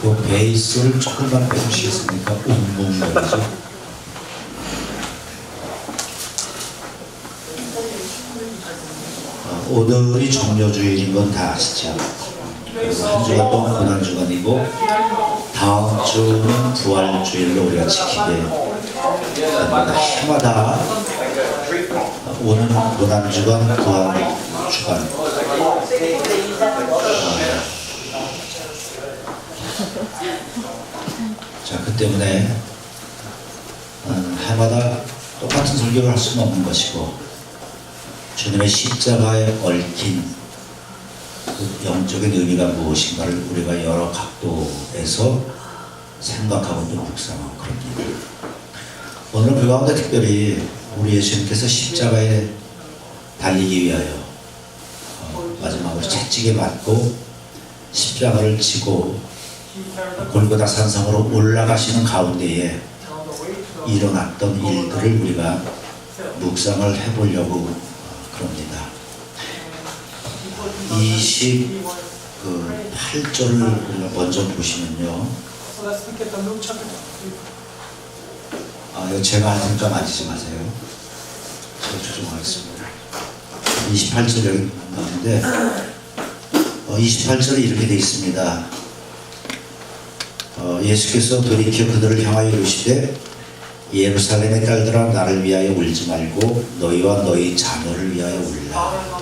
그 베이스를 조금만 빼주시겠습니까? 웅웅거리죠. 어, 오늘이 종료주일인 건 다 아시죠? 그리고 한 주간 동안 고난주간이고 다음 주는 부활주일로 우리가 지키게 됩니다. 해마다 오는 고난주간, 부활주간 자, 그 때문에 음, 해마다 똑같은 설교를 할 수는 없는 것이고 주님의 십자가에 얽힌 그 영적인 의미가 무엇인가를 우리가 여러 각도에서 생각하고 또 묵상하고 그럽니다. 오늘 그 가운데 특별히 우리 예수님께서 십자가에 달리기 위하여 어, 마지막으로 채찍에 맞고 십자가를 지고 골고다 산성으로 올라가시는 가운데에 일어났던 일들을 우리가 묵상을 해보려고 그럽니다. 28절을 우리가 먼저 보시면요. 아, 이거 제가 하니까 만지지 마세요. 제가 조정하겠습니다. 28절 여기 나오는데, 어, 28절에 이렇게 되어 있습니다. 어, 예수께서 돌이켜 그들을 향하여 이르시되 예루살렘의 딸들아 나를 위하여 울지 말고 너희와 너희 자녀를 위하여 울라.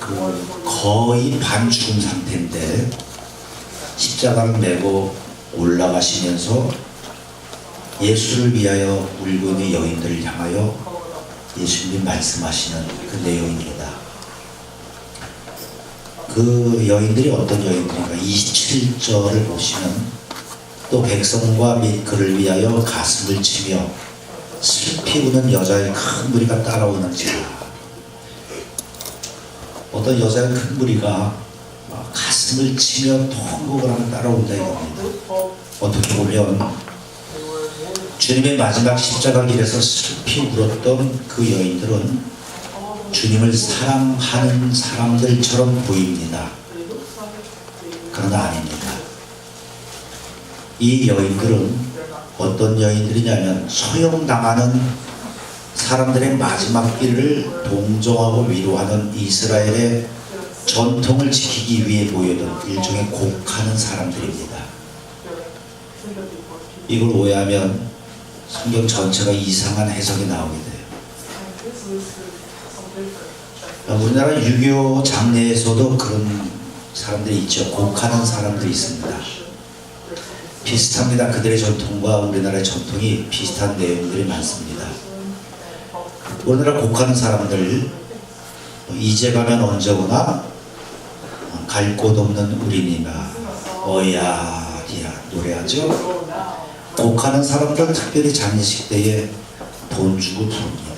그 거의 반죽음 상태인데 십자가를 메고 올라가시면서 예수를 위하여 울고 있는 여인들을 향하여 예수님이 말씀하시는 그 내용입니다. 그 여인들이 어떤 여인들인가? 27절을 보시면 또 백성과 및 그를 위하여 가슴을 치며 슬피 우는 여자의 큰 무리가 따라오는지라 어떤 여자의 큰 무리가 가슴을 치며 통곡을 하며 따라온다 이겁니다. 어떻게 보면 주님의 마지막 십자가 길에서 슬피 울었던 그 여인들은 주님을 사랑하는 사람들처럼 보입니다. 그러나 아닙니다. 이 여인들은 어떤 여인들이냐면 소용당하는 사람들의 마지막 길을 동정하고 위로하는 이스라엘의 전통을 지키기 위해 모여든 일종의 곡하는 사람들입니다. 이걸 오해하면 성경 전체가 이상한 해석이 나오게 돼요. 우리나라 유교 장례에서도 그런 사람들이 있죠. 곡하는 사람들이 있습니다. 비슷합니다. 그들의 전통과 우리나라의 전통이 비슷한 내용들이 많습니다. 우리나라 곡하는 사람들 이제 가면 언제 오나 갈 곳 없는 우리니가 어야 디야 노래하죠. 곡하는 사람들 특별히 장례식 때에 돈 주고 부릅니다.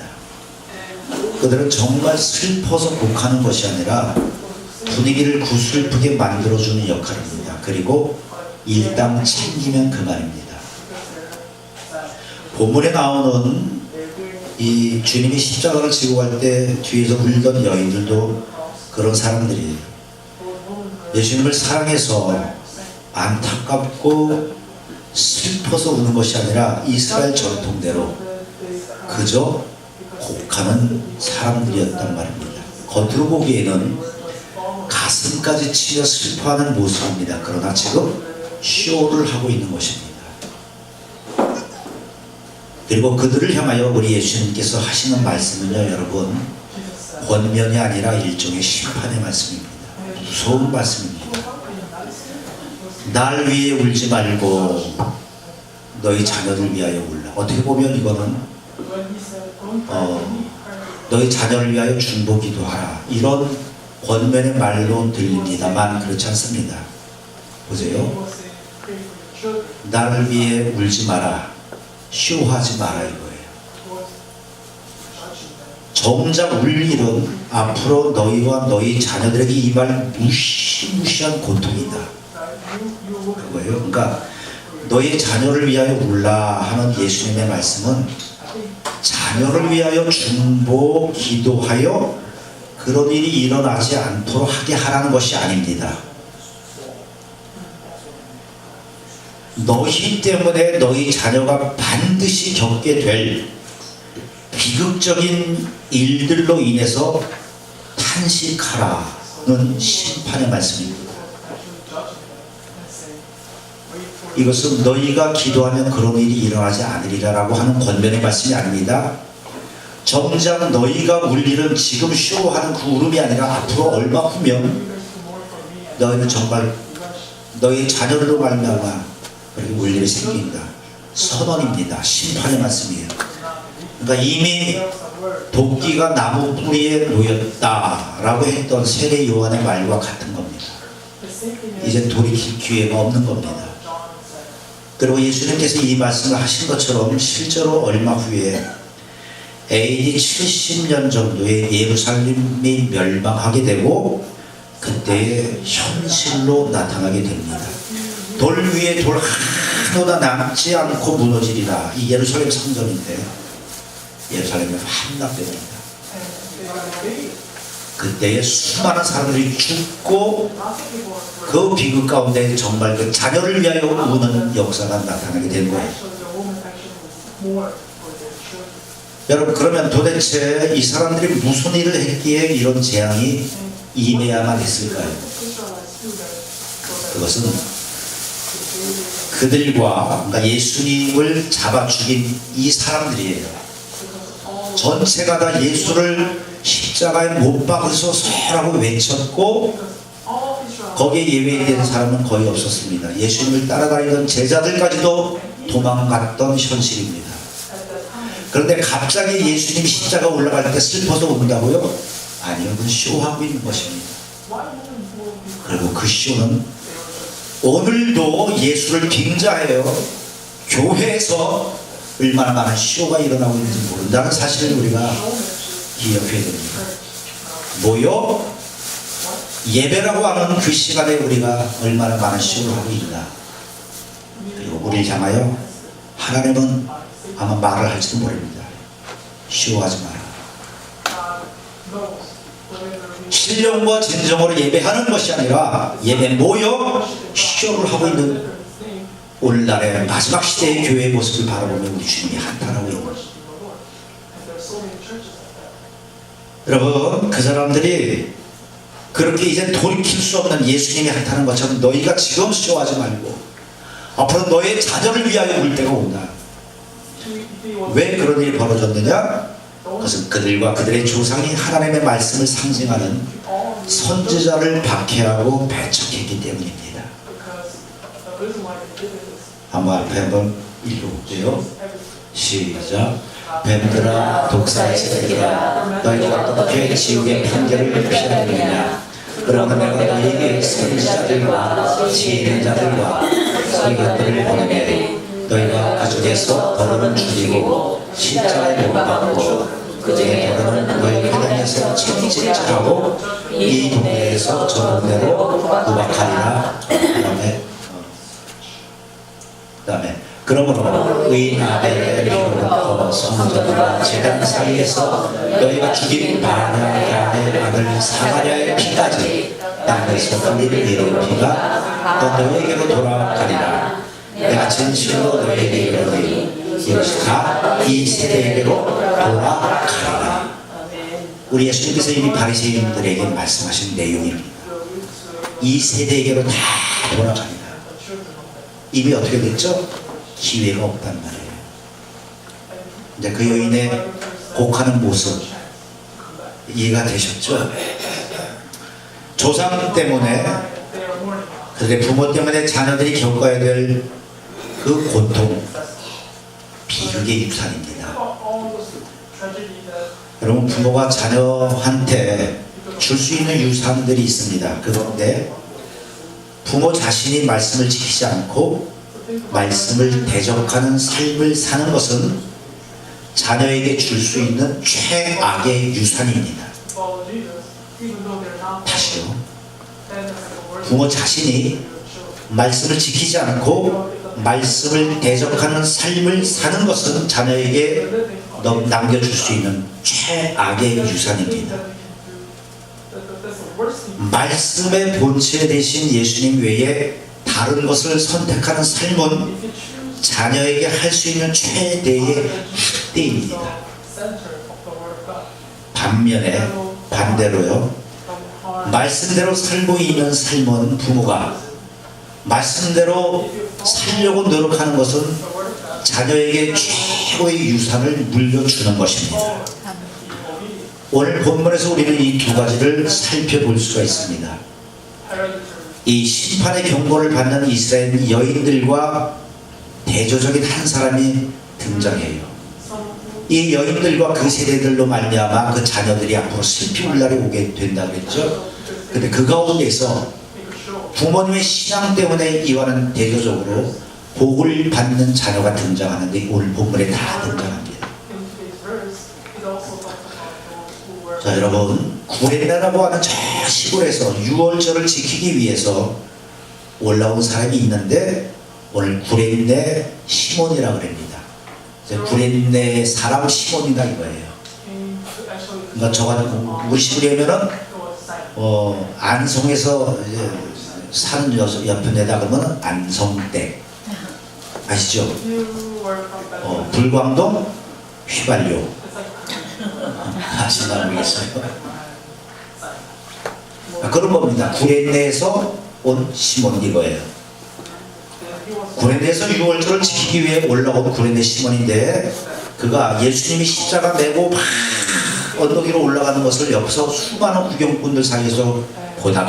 그들은 정말 슬퍼서 곡하는 것이 아니라 분위기를 구슬프게 만들어주는 역할입니다. 그리고 일당 챙기면 그만입니다. 본문에 나오는 이 주님이 십자가를 지고 갈 때 뒤에서 울던 여인들도 그런 사람들이에요. 예수님을 사랑해서 안타깝고 슬퍼서 우는 것이 아니라 이스라엘 전통대로 그저 곡하는 사람들이었단 말입니다. 겉으로 보기에는 가슴까지 치려 슬퍼하는 모습입니다. 그러나 지금 쇼를 하고 있는 것입니다. 그리고 그들을 향하여 우리 예수님께서 하시는 말씀은요, 여러분, 권면이 아니라 일종의 심판의 말씀입니다. 무서운 말씀입니다. 날 위해 울지 말고 너희 자녀를 위하여 울라. 어떻게 보면 이거는 어, 너희 자녀를 위하여 중보기도 하라. 이런 권면의 말로 들립니다만 그렇지 않습니다. 보세요. 나를 위해 울지 마라. 쇼하지 마라 이거예요. 정작 울 일은 앞으로 너희와 너희 자녀들에게 이발 무시무시한 고통이다. 그거예요. 그러니까 너희 자녀를 위하여 울라 하는 예수님의 말씀은 자녀를 위하여 중보 기도하여 그런 일이 일어나지 않도록 하게 하라는 것이 아닙니다. 너희 때문에 너희 자녀가 반드시 겪게 될 비극적인 일들로 인해서 탄식하라는 심판의 말씀입니다. 이것은 너희가 기도하면 그런 일이 일어나지 않으리라라고 하는 권면의 말씀이 아닙니다. 정작 너희가 울 일은 지금 쇼하는 그 울음이 아니라 앞으로 얼마 후면 너희는 정말 너희 자녀들로 말미암아 그렇게 울 일이 생긴다. 선언입니다. 심판의 말씀이에요. 그러니까 이미 도끼가 나무 뿌리에 놓였다라고 했던 세례 요한의 말과 같은 겁니다. 이제 돌이킬 기회가 없는 겁니다. 그리고 예수님께서 이 말씀을 하신 것처럼 실제로 얼마 후에 AD 70년 정도에 예루살렘이 멸망하게 되고 그때의 현실로 나타나게 됩니다. 돌 위에 돌 하나도 남지 않고 무너지리라. 이 예루살렘 성전인데 예루살렘이 함락됩니다. 그때에 수많은 사람들이 죽고 그 비극 가운데 정말 그 자녀를 위하여 우는 역사가 나타나게 된 거예요. 여러분 그러면 도대체 이 사람들이 무슨 일을 했기에 이런 재앙이 임해야만 했을까요? 그것은 그들과 그러니까 예수님을 잡아 죽인 이 사람들이에요. 전체가 다 예수를 십자가에 못 박아서 서라고 외쳤고 거기에 예외된 사람은 거의 없었습니다. 예수님을 따라다니던 제자들까지도 도망갔던 현실입니다. 그런데 갑자기 예수님이 십자가 올라갈 때 슬퍼서 운다고요? 아니요, 그건 쇼하고 있는 것입니다. 그리고 그 쇼는 오늘도 예수를 빙자해요. 교회에서 얼마나 많은 쇼가 일어나고 있는지 모른다는 사실을 우리가 기억해야 됩니다. 뭐요? 예배라고 하는 그 시간에 우리가 얼마나 많은 쇼를 하고 있나. 그리고 우리를 향하여 하나님은 아마 말을 할지도 모릅니다. 쇼하지 마라. 신령과 진정으로 예배하는 것이 아니라 예배 모여 쇼를 하고 있는 오늘날의 마지막 시대의 교회의 모습을 바라보면 주님이 한탄하고 있는 거죠. 여러분 그 사람들이 그렇게 이제 돌이킬 수 없는 예수님이 한탄한 것처럼 너희가 지금 쇼하지 말고 앞으로 너의 자녀를 위하여 울 때가 온다. 왜 그런 일이 벌어졌느냐? 그것은 그들과 그들의 조상이 하나님의 말씀을 상징하는 선지자를 박해하고 배척했기 때문입니다. 한번 앞에 한번 읽어볼게요. 시작. 뱀들아 독사의새들아 너희가 어떻게 지옥의 판결을 피하느냐? 그러면 내가 너희에게 선지자들과 지혜는 자들과 설교들을 보내매 너희가 가족에서 더러는 죽이고 십자가에 못 박고 그중에 더러는 너희 회당에서 책임질하고 이 동네에서 저 동네로 구박하리라 그러므로 의인 아벨의 피로부터 성전과 재단 사이에서 너희가 죽인 바냐의 아들 사마리아의 피까지 땅에서 흘리는 이런 피가 또 너희에게로 돌아가리라. 내가 진실로 너희에게 이르노니 이것이 다이 세대에게로 돌아가리라. 우리 예수님께서 이미 바리새인들에게 말씀하신 내용입니다 이 세대에게로 다 돌아가리라. 이미 어떻게 됐죠? 기회가 없단 말이에요. 이제 그 여인의 곡하는 모습 이해가 되셨죠? 조상 때문에 그들의 부모 때문에 자녀들이 겪어야 될 그 고통 비극의 유산입니다. 여러분 부모가 자녀한테 줄 수 있는 유산들이 있습니다. 그런데 부모 자신이 말씀을 지키지 않고 말씀을 대적하는 삶을 사는 것은 자녀에게 줄 수 있는 최악의 유산입니다. 다시요. 부모 자신이 말씀을 지키지 않고 말씀을 대적하는 삶을 사는 것은 자녀에게 넘- 남겨줄 수 있는 최악의 유산입니다. 말씀의 본체 대신 예수님 외에 바른 것을 선택하는 삶은 자녀에게 할 수 있는 최대의 학대입니다. 반면에 반대로요. 말씀대로 살고 있는 삶은 부모가 말씀대로 살려고 노력하는 것은. 자녀에게 최고의 유산을 물려주는 것입니다. 오늘 본문에서 우리는 이 두 가지를 살펴볼 수가 있습니다. 이 심판의 경고를 받는 이스라엘 여인들과 대조적인 한 사람이 등장해요. 이 여인들과 그 세대들로 말미암아 그 자녀들이 앞으로 울 날이 오게 된다 그랬죠. 근데 그 가운데서. 부모님의 신앙 때문에 이와는 대조적으로 복을 받는 자녀가 등장하는데 오늘 본문에 다 등장합니다. 자 여러분 구레나라고 하는 저 시골에서 유월절을 지키기 위해서 올라온 사람이 있는데 오늘 구레네 시몬이라 그럽니다. 그래서 구레네 사람 시몬이다 이거예요. 그러니까 저 같은 disciple. 어, 안성에서 사는 여- 옆에다 그러면 안성댁 아시죠? 어, 불광동 휘발유 아시나 모르겠어요. 아, 그런 겁니다. 구레네에서 온 시몬 이거예요. 구레네에서 유월절을 지키기 위해 올라온 구레네 시몬인데 그가 예수님이 십자가 메고 막 언덕 위로 올라가는 것을 옆에서 수많은 구경꾼들 사이에서 보다가